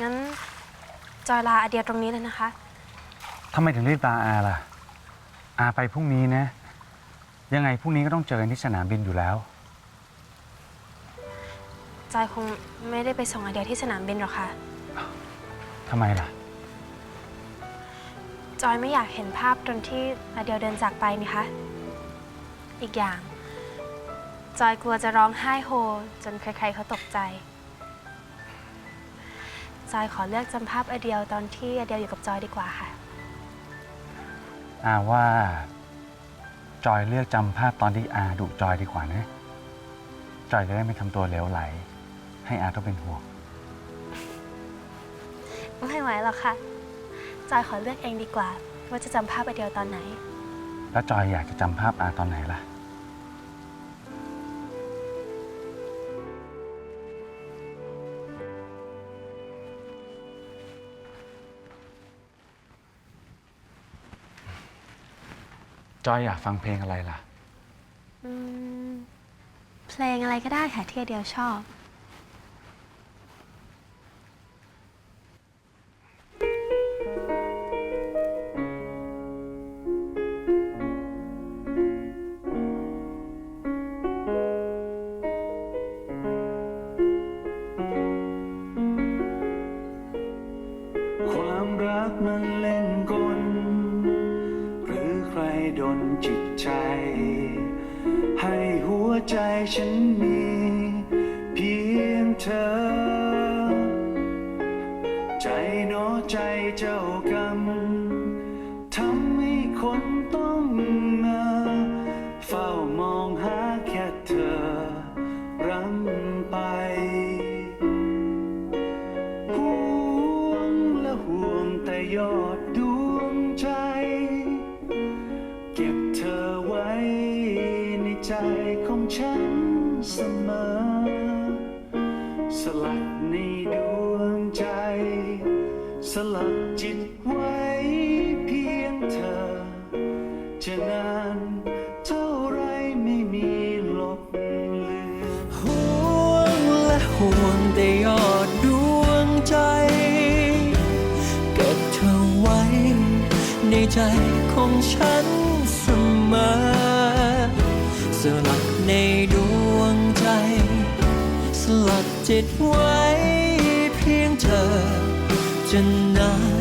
งั้นจอยลาอาเดียตรงนี้เลยนะคะ ทำไมถึงรีบลาอาล่ะ อาไปพรุ่งนี้นะ ยังไงพรุ่งนี้ก็ต้องเจอกันที่สนามบินอยู่แล้ว จอยคงไม่ได้ไปส่งอาเดียที่สนามบินหรอกค่ะ ทำไมล่ะ จอยไม่อยากเห็นภาพตอนที่อาเดียเดินจากไปนี่คะ อีกอย่าง จอยกลัวจะร้องไห้โฮ จนใครๆเขาตกใจ จอยขอเลือกจำภาพอาเดียวตอนที่อาเดียวอยู่กับจอยดีกว่าค่ะ อาว่า จอยเลือกจำภาพตอนที่อาดุจอยดีกว่านะ จอยจะได้ไม่ทำตัวเหลวไหล ให้อาต้องเป็นห่วง ไม่ไหวหรอกค่ะ จอยขอเลือกเองดีกว่า ว่าจะจำภาพอาเดียวตอนไหน แล้วจอยอยากจะจำภาพอาตอนไหนล่ะ จอยอยากฟังเพลงอะไรล่ะ อืมเพลงอะไรก็ได้ค่ะที่อาเดียวชอบ ความรักมัน ดนจิตใจ ให้หัวใจฉันมี เพียงเธอ ใจหนอใจเจ้ากรรมทำให้คนต้องมาเฝ้ามองหาแค่เธอรังไปห่วงและห่วงแต่ยอ เธอไว้ในใจของฉันเสมอ สลักในดวงใจ สลักจิตไว้เพียงเธอ จะนานเท่าไรไม่มีลบเลือนห่วงและห่วงแต่ยอดดวงใจ เก็บเธอไว้ในใจของฉัน มอ สลักในดวงใจ สลักจิตไว้เพียงเธอจะนาน